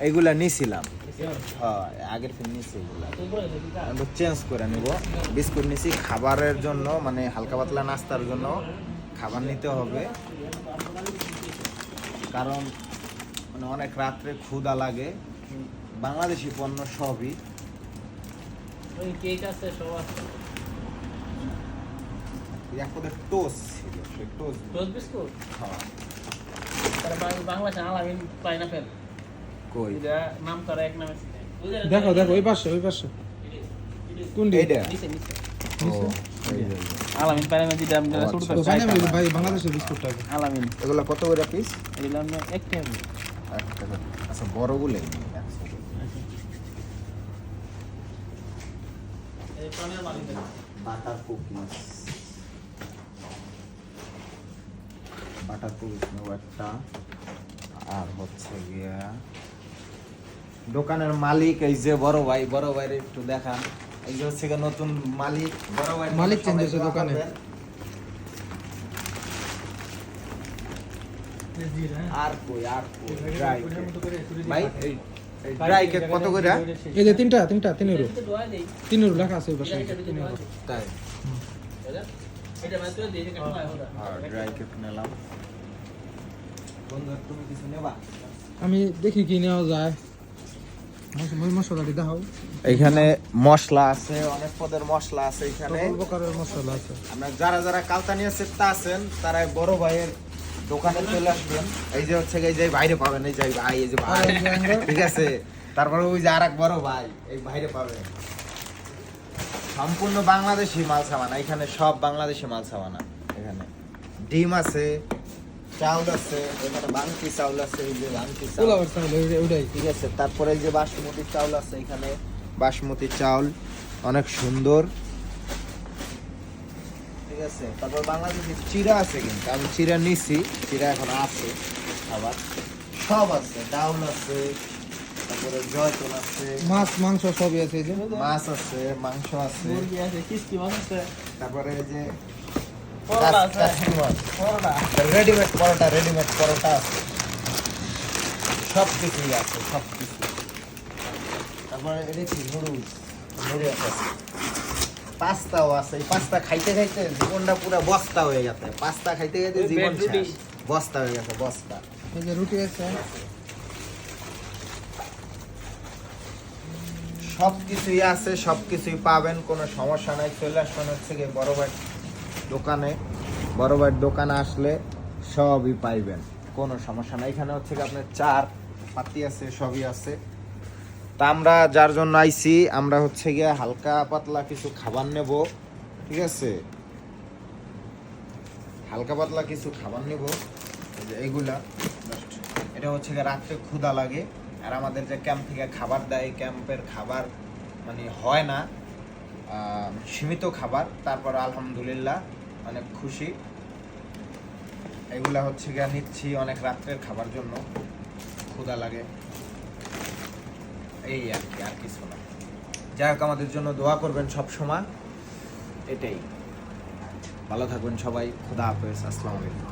এইগুলা নিছিলাম আগের ফিল্ম নিছি এগুলা চেঞ্জ করে নিব বিস্কুট নিছি খাবারের জন্য মানে হালকা পাতলা নাস্তার জন্য খাবার নিতে হবে কারণ মানে অনেক রাত্রে ক্ষুধা লাগে বাংলাদেশি পণ্য সবই। ওই কেক আছে সব আছে। এক পদের টোস্ট ছিল সেই টোস্ট। রোজ বিস্কুট? হ্যাঁ। বাংলা চ্যানেল আমি পাইনাপেল। কই? নাম তার এক নামে দেখো দেখো ওই পাশে ওই পাশে। কোনটি এইটা? নিচে নিচে। আলামিন আচ্ছা। করে আমি ভাই বাংলাদেশের বিস্কুটটা আলামিন। এগুলো কত করে পিস এগুলো আচ্ছা পানের মালিক বাটার কুকিজ বাটার কুকিজ নেব একটা আর হচ্ছে গিয়া দোকানের মালিক এই যে বড় ভাই বড় ভাইয়ের একটু দেখান। এই যে হচ্ছে নতুন মালিক বড় ভাই মালিক change হয়েছে দোকানে। আর কই আর কই? ভাই এই ড্রাই কেক কত করে? এই যে তিনটা তিনটা তিন ইউরো এটা দোয়া দেই তিন ইউরো লেখা আছে ওই তাই। এটা মাত্র দিয়ে দিকে হয় ওটা ড্রাই কেক নিলাম? বন্ধু তুমি কিছু নেবা? আমি দেখি কি নেওয়া যায়। এখানে মশলা আছে অনেক পদের মশলা আছে এখানে। সকল প্রকারের মশলা আছে। আমরা যারা যারা কালতানিয়া চেপ্তা আছেন তারা বড় ভাইয়ের দোকানে চলে আসবেন। এই যে হচ্ছে এই যে বাইরে পাবেন এই যে ভাই এই যে ভাই। ঠিক আছে? তারপরে ওই যে আর এক বড় ভাই এই বাইরে পাবেন সম্পূর্ণ বাংলাদেশি মাল সামানা এখানে সব বাংলাদেশি মাল সামানা এখানে। ডিম আছে চাউল আছে এখানে বাংকি চাউল আছে এই যে বাংকি চাউল। ঠিক আছে? তারপরে এই যে বাসমতি চাউল আছে এখানে বাসমতি চাউল অনেক সুন্দর। আছে তারপর বাংলাদেশে চিরা আছে কিন্তু আমি চিরা নিছি চিরা এখন আছে আবার। সব আছে ডাউল আছে তারপরে জয়তুন আছে। মাছ মাংস সবই আছে এই যে। মাছ আছে মাংস আছে। মুরগি আছে কিস্তি মাছ আছে। তারপরে এই যে পরোটা পরোটা। রেডিমেড পরোটা রেডিমেড পরোটা আছে। সব কিছুই আছে সব কিছু তারপরে এটা কি? নুডলস। নুডলস আছে। পাস্তাও আছে এই পাস্তা খাইতে খাইতে জীবনটা পুরো বস্তা হয়ে গেছে। পাস্তা খাইতে খাইতে জীবন। বস্তা হয়ে গেছে বস্তা। এই যে রুটি আছে। সব কিছুই আছে সব কিছুই পাবেন কোনো সমস্যা নাই। চলে আসবেন হচ্ছে গিয়ে বড় ভাই দোকানে। বড় ভাইয়ের দোকানে আসলে সবই পাইবেন কোনো সমস্যা নাই। এখানে হচ্ছে গিয়ে আপনার চার পাতি আছে সবই আছে। তা আমরা যার জন্য আইছি, আমরা হচ্ছে গিয়ে হালকা পাতলা কিছু খাবার নেব, ঠিক আছে? হালকা পাতলা কিছু খাবার নেব এইগুলা এটা হচ্ছে গিয়ে রাত্রে ক্ষুদা লাগে, আর আমাদের যে ক্যাম্প থেকে খাবার দেয়, ক্যাম্পের খাবার মানে হয় না সীমিত খাবার, তারপর আলহামদুলিল্লাহ অনেক খুশি। এগুলা হচ্ছে গিয়ে নিচ্ছি অনেক রাত্রের খাবার জন্য ক্ষুদা লাগে। এই আর কি, আর কিছু না। যাই হোক, আমাদের জন্য দোয়া করবেন সব সময়। এটাই। ভালো থাকবেন সবাই। খুদা হাফেজ। আসসালামু আলাইকুম।